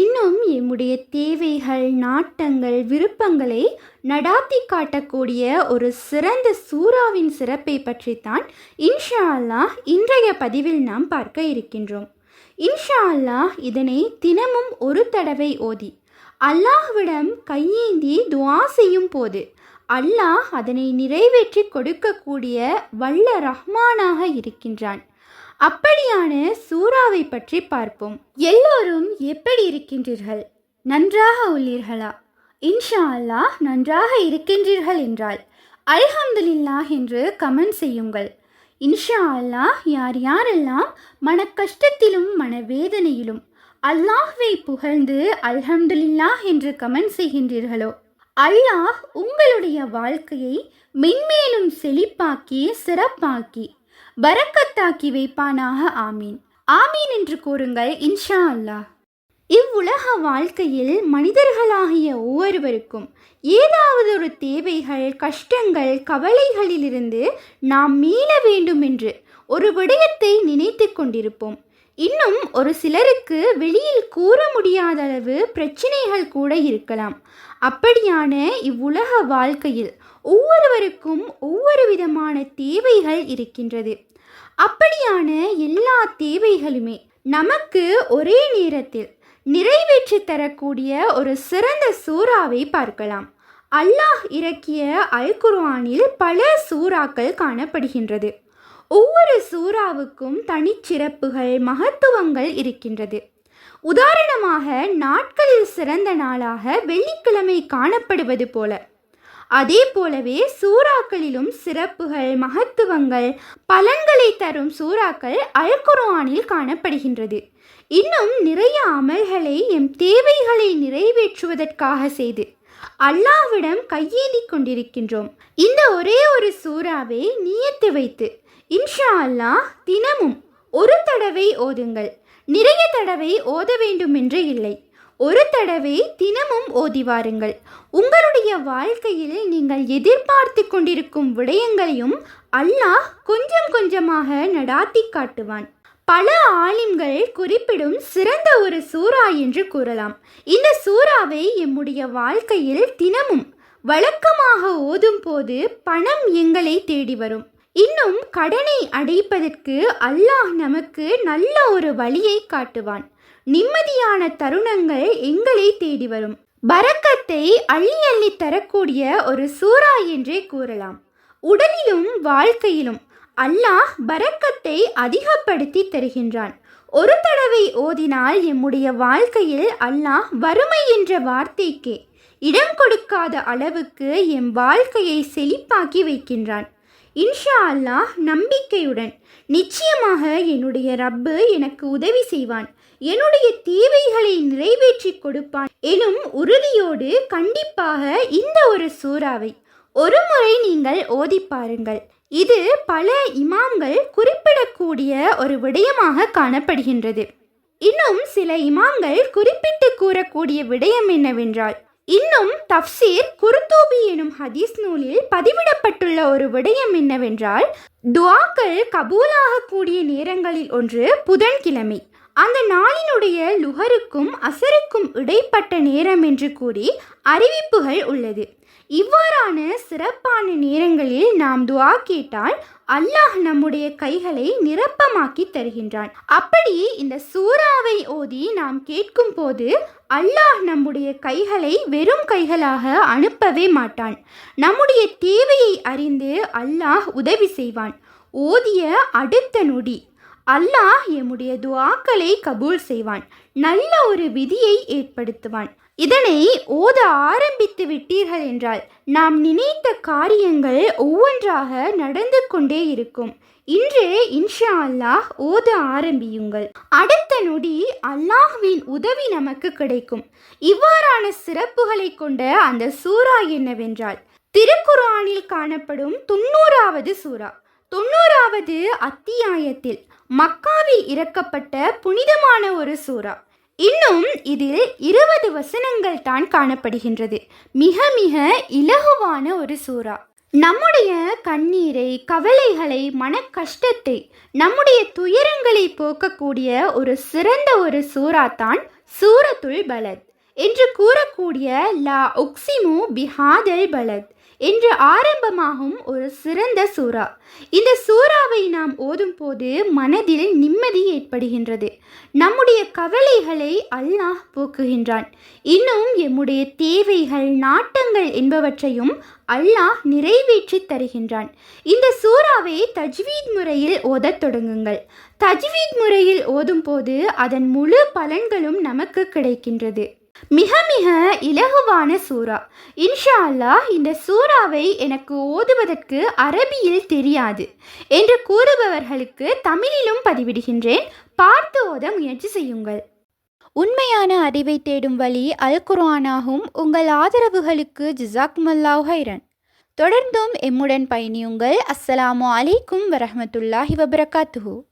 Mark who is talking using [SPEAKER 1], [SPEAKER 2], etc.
[SPEAKER 1] இன்னும் எம்முடைய தேவைகள் நாட்டங்கள் விருப்பங்களை நடாத்தி காட்டக்கூடிய ஒரு சிறந்த சூறாவின் சிறப்பை பற்றித்தான் இன்ஷா அல்லாஹ் இன்றைய பதிவில் நாம் பார்க்க இருக்கின்றோம். இன்ஷா அல்லாஹ் இதனை தினமும் ஒரு தடவை ஓதி அல்லாஹ்விடம் கையேந்தி துவா செய்யும் போது அல்லாஹ் அதனை நிறைவேற்றி கொடுக்கக்கூடிய வல்ல ரஹ்மானாக இருக்கின்றான். அப்படியான சூறாவை பற்றி பார்ப்போம். எல்லோரும் எப்படி இருக்கின்றீர்கள்? நன்றாக உள்ளீர்களா? இன்ஷா அல்லாஹ் நன்றாக இருக்கின்றீர்கள் என்றால் அல்ஹம்துலில்லாஹ் என்று கமெண்ட் செய்யுங்கள். இன்ஷா அல்லாஹ் யார் யாரெல்லாம் மன கஷ்டத்திலும் மனவேதனையிலும் அல்லாஹ்வை புகழ்ந்து அல்ஹம்துலில்லாஹ் என்று கமெண்ட் செய்கின்றீர்களோ அல்லாஹ் உங்களுடைய வாழ்க்கையை மென்மேலும் செழிப்பாக்கி சிறப்பாக்கி பரக்கத்தாக்கி வைப்பானாக ஆமீன். ஆமீன் என்று கூறுங்கள் இன்ஷா அல்லாஹ். இவ்வுலக வாழ்க்கையில் மனிதர்களாகிய ஒவ்வொருவருக்கும் ஏதாவது ஒரு தேவைகள் கஷ்டங்கள் கவலைகளிலிருந்து நாம் மீள வேண்டும் என்று ஒரு விடயத்தை நினைத்து கொண்டிருப்போம். இன்னும் ஒரு சிலருக்கு வெளியில் கூற முடியாத அளவு பிரச்சனைகள் கூட இருக்கலாம். அப்படியான இவ்வுலக வாழ்க்கையில் ஒவ்வொருவருக்கும் ஒவ்வொரு விதமான தேவைகள் இருக்கின்றது. அப்படியான எல்லா தேவைகளுமே நமக்கு ஒரே நேரத்தில் நிறைவேற்றி தரக்கூடிய ஒரு சிறந்த சூறாவை பார்க்கலாம். அல்லாஹ் இறக்கிய அல் குர்ஆனில் பல சூறாக்கள் காணப்படுகின்றது. ஒவ்வொரு சூறாவுக்கும் தனிச்சிறப்புகள் மகத்துவங்கள் இருக்கின்றது. உதாரணமாக நாட்களில் சிறந்த நாளாக வெள்ளிக்கிழமை காணப்படுவது போல. அதே போலவே சூறாக்களிலும் சிறப்புகள் மகத்துவங்கள் பலன்களை தரும் சூறாக்கள் அல்குரானில் காணப்படுகின்றது. இன்னும் நிறைய அமல்களை எம் தேவைகளை நிறைவேற்றுவதற்காக செய்து அல்லாஹ்விடம் கையேந்தி கொண்டிருக்கின்றோம். இந்த ஒரே ஒரு சூறாவை நியத்து வைத்து இன்ஷா அல்லாஹ் தினமும் ஒரு தடவை ஓதுங்கள். நிறைய தடவை ஓத வேண்டும் என்று இல்லை. ஒரு தடவை தினமும் ஓதி வாருங்கள். உங்களுடைய வாழ்க்கையில் நீங்கள் எதிர்பார்த்து கொண்டிருக்கும் விடயங்களையும் அல்லாஹ் கொஞ்சம் கொஞ்சமாக நடாத்தி காட்டுவான். பல ஆலிம்கள் குறிப்பிடும் சிறந்த ஒரு சூறா என்று கூறலாம். இந்த சூறாவை எம்முடைய வாழ்க்கையில் தினமும் வழக்கமாக ஓதும் போது பணம் எங்களை தேடி வரும். இன்னும் கடனை அடைப்பதற்கு அல்லாஹ் நமக்கு நல்ல ஒரு வழியை காட்டுவான். நிம்மதியான தருணங்கள் எங்களை தேடி வரும். பரக்கத்தை அள்ளி அள்ளி தரக்கூடிய ஒரு சூறா என்றே கூறலாம். உடலிலும் வாழ்க்கையிலும் அல்லாஹ் பரக்கத்தை அதிகப்படுத்தி தருகின்றான். ஒரு தடவை ஓதினால் எம்முடைய வாழ்க்கையில் அல்லாஹ் வறுமை என்ற வார்த்தைக்கே இடம் கொடுக்காத அளவுக்கு எம் வாழ்க்கையை செழிப்பாக்கி வைக்கின்றான். இன்ஷா அல்லாஹ் நம்பிக்கையுடன். நிச்சயமாக என்னுடைய ரப்பு எனக்கு உதவி செய்வான். என்னுடைய தேவைகளை நிறைவேற்றி கொடுப்பான் எனும் உறுதியோடு கண்டிப்பாக இந்த ஒரு சூறாவை ஒரு முறை நீங்கள் ஓதி பாருங்கள். இது பல இமாம்கள் குறிப்பிடக்கூடிய ஒரு விடயமாக காணப்படுகின்றது. இன்னும் சில இமாம்கள் குறிப்பிட்டு கூறக்கூடிய விடயம் என்னவென்றால் இன்னும் தப்சீர் குருத்தூபி எனும் ஹதீஸ் நூலில் பதிவிடப்பட்டுள்ள ஒரு விடயம் என்னவென்றால் துவாக்கள் கபூலாகக்கூடிய நேரங்களில் ஒன்று புதன்கிழமை. அந்த நாளினுடைய லுகருக்கும் அசருக்கும் இடைப்பட்ட நேரம் என்று கூறி அறிவிப்புகள் உள்ளது. இவ்வாறான சிறப்பான நேரங்களில் நாம் துவா கேட்டால் அல்லாஹ் நம்முடைய கைகளை நிரப்பமாக்கி தருகின்றான். அப்படி இந்த சூறாவை ஓதி நாம் கேட்கும் போது அல்லாஹ் நம்முடைய கைகளை வெறும் கைகளாக அனுப்பவே மாட்டான். நம்முடைய தேவையை அறிந்து அல்லாஹ் உதவி செய்வான். ஓதிய அடுத்த நொடி. அல்லாஹ் எம்முடைய துவாக்களை கபூல் செய்வான். நல்ல ஒரு விதியை ஏற்படுத்துவான். இதனை ஓத ஆரம்பித்து விட்டீர்கள் என்றால் நாம் நினைத்த காரியங்கள் ஒவ்வொன்றாக நடந்து கொண்டே இருக்கும். இன்று இன்ஷா அல்லாஹ் ஓத ஆரம்பியுங்கள். அடுத்த நொடி அல்லாஹ்வின் உதவி நமக்கு கிடைக்கும். இவ்வாறான சிறப்புகளை கொண்ட அந்த சூரா என்னவென்றால் திருக்குர்ஆனில் காணப்படும் தொண்ணூறாவது சூரா தொண்ணூறாவது அத்தியாயத்தில் மக்காவில் இறக்கப்பட்ட புனிதமான ஒரு சூறா. இன்னும் இதில் இருபது வசனங்கள் தான் காணப்படுகின்றது. மிக மிக இலகுவான ஒரு சூறா. நம்முடைய கண்ணீரை கவலைகளை மன கஷ்டத்தை நம்முடைய துயரங்களை போக்கக்கூடிய ஒரு சிறந்த ஒரு சூறா தான் சூரத்துள் பலத் என்று கூறக்கூடிய லா உக்சிமு பிஹாதல் பலத். என்று ஆரம்பமாகும் ஒரு சிறந்த சூறா. இந்த சூறாவை நாம் ஓதும் போது மனதில் நிம்மதி ஏற்படுகின்றது. நம்முடைய கவலைகளை அல்லாஹ் போக்குகின்றான். இன்னும் எம்முடைய தேவைகள் நாட்டங்கள் என்பவற்றையும் அல்லாஹ் நிறைவேற்றி தருகின்றான். இந்த சூறாவை தஜ்வீத் முறையில் ஓதத் தொடங்குங்கள். தஜ்வீத் முறையில் ஓதும் போது அதன் முழு பலன்களும் நமக்கு கிடைக்கின்றது. மிக மிக இலகுவான சூறா. இன்ஷா அல்லாஹ் இந்த சூறாவை எனக்கு ஓதுவதற்கு அரபியில் தெரியாது என்று கூறுபவர்களுக்கு தமிழிலும் பதிவிடுகின்றேன். பார்த்து ஓத முயற்சி செய்யுங்கள். உண்மையான அறிவை தேடும் வழி அல் குர்ஆனாகும். உங்கள் ஆதரவுகளுக்கு ஜிசாக்மல்லாஹ் ஹைரன் தொடர்ந்தும் எம்முடன் பயணியுங்கள். அஸ்ஸலாமு அலைக்கும் வரஹ்மத்துல்லாஹி வபரகாத்துஹூ.